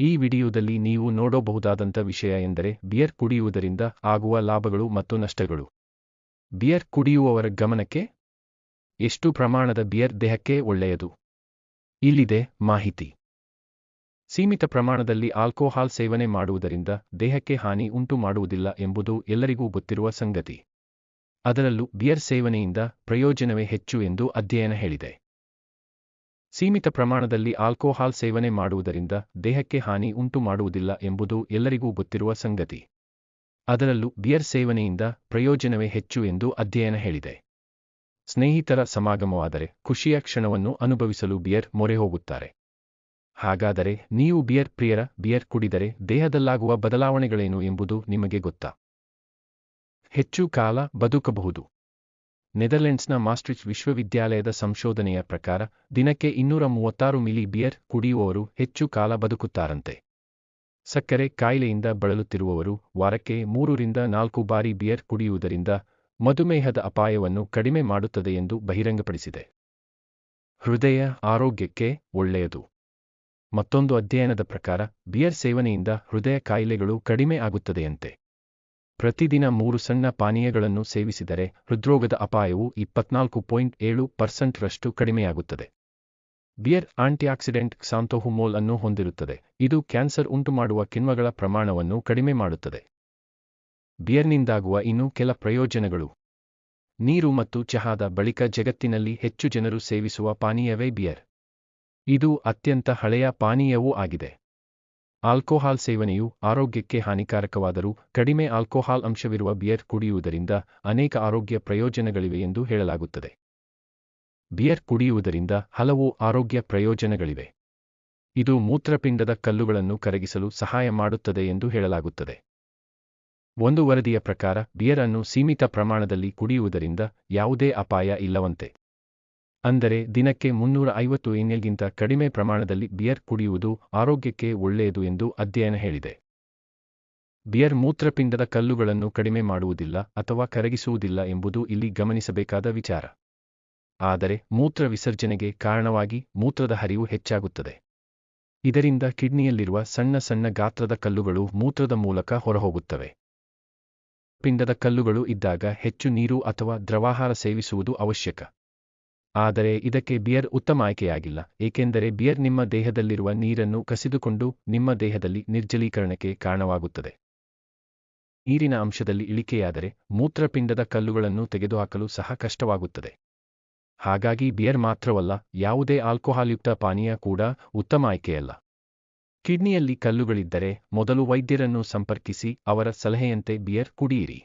ಈ ವಿಡಿಯೋದಲ್ಲಿ ನೀವು ನೋಡಬಹುದಾದಂಥ ವಿಷಯ ಎಂದರೆ ಬಿಯರ್ ಕುಡಿಯುವುದರಿಂದ ಆಗುವ ಲಾಭಗಳು ಮತ್ತು ನಷ್ಟಗಳು. ಬಿಯರ್ ಕುಡಿಯುವವರ ಗಮನಕ್ಕೆ ಎಷ್ಟು ಪ್ರಮಾಣದ ಬಿಯರ್ ದೇಹಕ್ಕೆ ಒಳ್ಳೆಯದು? ಇಲ್ಲಿದೆ ಮಾಹಿತಿ. ಸೀಮಿತ ಪ್ರಮಾಣದಲ್ಲಿ ಆಲ್ಕೋಹಾಲ್ ಸೇವನೆ ಮಾಡುವುದರಿಂದ ದೇಹಕ್ಕೆ ಹಾನಿ ಉಂಟು ಮಾಡುವುದಿಲ್ಲ ಎಂಬುದು ಎಲ್ಲರಿಗೂ ಗೊತ್ತಿರುವ ಸಂಗತಿ. ಅದರಲ್ಲೂ ಬಿಯರ್ ಸೇವನೆಯಿಂದ ಪ್ರಯೋಜನವೇ ಹೆಚ್ಚು ಎಂದು ಅಧ್ಯಯನ ಹೇಳಿದೆ. ಸೀಮಿತ ಪ್ರಮಾಣದಲ್ಲಿ ಆಲ್ಕೋಹಾಲ್ ಸೇವನೆ ಮಾಡುವುದರಿಂದ ದೇಹಕ್ಕೆ ಹಾನಿ ಉಂಟು ಮಾಡುವುದಿಲ್ಲ ಎಂಬುದು ಎಲ್ಲರಿಗೂ ಗೊತ್ತಿರುವ ಸಂಗತಿ. ಅದರಲ್ಲೂ ಬಿಯರ್ ಸೇವನೆಯಿಂದ ಪ್ರಯೋಜನವೇ ಹೆಚ್ಚು ಎಂದು ಅಧ್ಯಯನ ಹೇಳಿದೆ. ಸ್ನೇಹಿತರ ಸಮಾಗಮವಾದರೆ ಖುಷಿಯ ಕ್ಷಣವನ್ನು ಅನುಭವಿಸಲು ಬಿಯರ್ ಮೊರೆ ಹೋಗುತ್ತಾರೆ. ಹಾಗಾದರೆ ನೀವು ಬಿಯರ್ ಪ್ರಿಯರ, ಬಿಯರ್ ಕುಡಿದರೆ ದೇಹದಲ್ಲಾಗುವ ಬದಲಾವಣೆಗಳೇನು ಎಂಬುದು ನಿಮಗೆ ಗೊತ್ತಾ? ಹೆಚ್ಚು ಕಾಲ ಬದುಕಬಹುದು. ನೆದರ್ಲೆಂಡ್ಸ್ನ ಮಾಸ್ಟ್ರಿಚ್ ವಿಶ್ವವಿದ್ಯಾಲಯದ ಸಂಶೋಧನೆಯ ಪ್ರಕಾರ, ದಿನಕ್ಕೆ ಇನ್ನೂರ ಮೂವತ್ತಾರು ಮಿಲಿ ಬಿಯರ್ ಕುಡಿಯುವವರು ಹೆಚ್ಚು ಕಾಲ ಬದುಕುತ್ತಾರಂತೆ. ಸಕ್ಕರೆ ಕಾಯಿಲೆಯಿಂದ ಬಳಲುತ್ತಿರುವವರು ವಾರಕ್ಕೆ ಮೂರರಿಂದ ನಾಲ್ಕು ಬಾರಿ ಬಿಯರ್ ಕುಡಿಯುವುದರಿಂದ ಮಧುಮೇಹದ ಅಪಾಯವನ್ನು ಕಡಿಮೆ ಮಾಡುತ್ತದೆ ಎಂದು ಬಹಿರಂಗಪಡಿಸಿದೆ. ಹೃದಯ ಆರೋಗ್ಯಕ್ಕೆ ಒಳ್ಳೆಯದು. ಮತ್ತೊಂದು ಅಧ್ಯಯನದ ಪ್ರಕಾರ, ಬಿಯರ್ ಸೇವನೆಯಿಂದ ಹೃದಯ ಕಾಯಿಲೆಗಳು ಕಡಿಮೆ ಆಗುತ್ತದೆಯಂತೆ. ಪ್ರತಿದಿನ ಮೂರು ಸಣ್ಣ ಪಾನೀಯಗಳನ್ನು ಸೇವಿಸಿದರೆ ಹೃದ್ರೋಗದ ಅಪಾಯವು ಇಪ್ಪತ್ನಾಲ್ಕು ಪಾಯಿಂಟ್ ಏಳು ಪರ್ಸೆಂಟ್ರಷ್ಟು ಕಡಿಮೆಯಾಗುತ್ತದೆ. ಬಿಯರ್ ಆಂಟಿಆಕ್ಸಿಡೆಂಟ್ ಕ್ಸಾಂತೋಹುಮೋಲ್ ಅನ್ನು ಹೊಂದಿರುತ್ತದೆ. ಇದು ಕ್ಯಾನ್ಸರ್ ಉಂಟುಮಾಡುವ ಕಿಣ್ವಗಳ ಪ್ರಮಾಣವನ್ನು ಕಡಿಮೆ ಮಾಡುತ್ತದೆ. ಬಿಯರ್ನಿಂದಾಗುವ ಇನ್ನೂ ಕೆಲ ಪ್ರಯೋಜನಗಳು. ನೀರು ಮತ್ತು ಚಹಾದ ಬಳಿಕ ಜಗತ್ತಿನಲ್ಲಿ ಹೆಚ್ಚು ಜನರು ಸೇವಿಸುವ ಪಾನೀಯವೇ ಬಿಯರ್. ಇದು ಅತ್ಯಂತ ಹಳೆಯ ಪಾನೀಯವೂ ಆಗಿದೆ. ಆಲ್ಕೋಹಾಲ್ ಸೇವನೆಯು ಆರೋಗ್ಯಕ್ಕೆ ಹಾನಿಕಾರಕವಾದರೂ ಕಡಿಮೆ ಆಲ್ಕೋಹಾಲ್ ಅಂಶವಿರುವ ಬಿಯರ್ ಕುಡಿಯುವುದರಿಂದ ಅನೇಕ ಆರೋಗ್ಯ ಪ್ರಯೋಜನಗಳಿವೆ ಎಂದು ಹೇಳಲಾಗುತ್ತದೆ. ಬಿಯರ್ ಕುಡಿಯುವುದರಿಂದ ಹಲವು ಆರೋಗ್ಯ ಪ್ರಯೋಜನಗಳಿವೆ. ಇದು ಮೂತ್ರಪಿಂಡದ ಕಲ್ಲುಗಳನ್ನು ಕರಗಿಸಲು ಸಹಾಯ ಮಾಡುತ್ತದೆ ಎಂದು ಹೇಳಲಾಗುತ್ತದೆ. ಒಂದು ವರದಿಯ ಪ್ರಕಾರ ಬಿಯರ್ ಅನ್ನು ಸೀಮಿತ ಪ್ರಮಾಣದಲ್ಲಿ ಕುಡಿಯುವುದರಿಂದ ಯಾವುದೇ ಅಪಾಯ ಇಲ್ಲವಂತೆ. ಅಂದರೆ ದಿನಕ್ಕೆ ಮುನ್ನೂರ ಐವತ್ತು ಎನ್ಎಲ್ಗಿಂತ ಕಡಿಮೆ ಪ್ರಮಾಣದಲ್ಲಿ ಬಿಯರ್ ಕುಡಿಯುವುದು ಆರೋಗ್ಯಕ್ಕೆ ಒಳ್ಳೆಯದು ಎಂದು ಅಧ್ಯಯನ ಹೇಳಿದೆ. ಬಿಯರ್ ಮೂತ್ರಪಿಂಡದ ಕಲ್ಲುಗಳನ್ನು ಕಡಿಮೆ ಮಾಡುವುದಿಲ್ಲ ಅಥವಾ ಕರಗಿಸುವುದಿಲ್ಲ ಎಂಬುದು ಇಲ್ಲಿ ಗಮನಿಸಬೇಕಾದ ವಿಚಾರ. ಆದರೆ ಮೂತ್ರ ವಿಸರ್ಜನೆಗೆ ಕಾರಣವಾಗಿ ಮೂತ್ರದ ಹರಿವು ಹೆಚ್ಚಾಗುತ್ತದೆ. ಇದರಿಂದ ಕಿಡ್ನಿಯಲ್ಲಿರುವ ಸಣ್ಣ ಸಣ್ಣ ಗಾತ್ರದ ಕಲ್ಲುಗಳು ಮೂತ್ರದ ಮೂಲಕ ಹೊರಹೋಗುತ್ತವೆ. ಪಿಂಡದ ಕಲ್ಲುಗಳು ಇದ್ದಾಗ ಹೆಚ್ಚು ನೀರು ಅಥವಾ ದ್ರವಾಹಾರ ಸೇವಿಸುವುದು ಅವಶ್ಯಕ. ಆದರೆ ಇದಕ್ಕೆ ಬಿಯರ್ ಉತ್ತಮ ಆಯ್ಕೆಯಾಗಿಲ್ಲ, ಏಕೆಂದರೆ ಬಿಯರ್ ನಿಮ್ಮ ದೇಹದಲ್ಲಿರುವ ನೀರನ್ನು ಕಸಿದುಕೊಂಡು ನಿಮ್ಮ ದೇಹದಲ್ಲಿ ನಿರ್ಜಲೀಕರಣಕ್ಕೆ ಕಾರಣವಾಗುತ್ತದೆ. ನೀರಿನ ಅಂಶದಲ್ಲಿ ಇಳಿಕೆಯಾದರೆ ಮೂತ್ರಪಿಂಡದ ಕಲ್ಲುಗಳನ್ನು ತೆಗೆದುಹಾಕಲು ಸಹ ಕಷ್ಟವಾಗುತ್ತದೆ. ಹಾಗಾಗಿ ಬಿಯರ್ ಮಾತ್ರವಲ್ಲ, ಯಾವುದೇ ಆಲ್ಕೋಹಾಲ್ಯುಕ್ತ ಪಾನೀಯ ಕೂಡ ಉತ್ತಮ ಆಯ್ಕೆಯಲ್ಲ. ಕಿಡ್ನಿಯಲ್ಲಿ ಕಲ್ಲುಗಳಿದ್ದರೆ ಮೊದಲು ವೈದ್ಯರನ್ನು ಸಂಪರ್ಕಿಸಿ ಅವರ ಸಲಹೆಯಂತೆ ಬಿಯರ್ ಕುಡಿಯಿರಿ.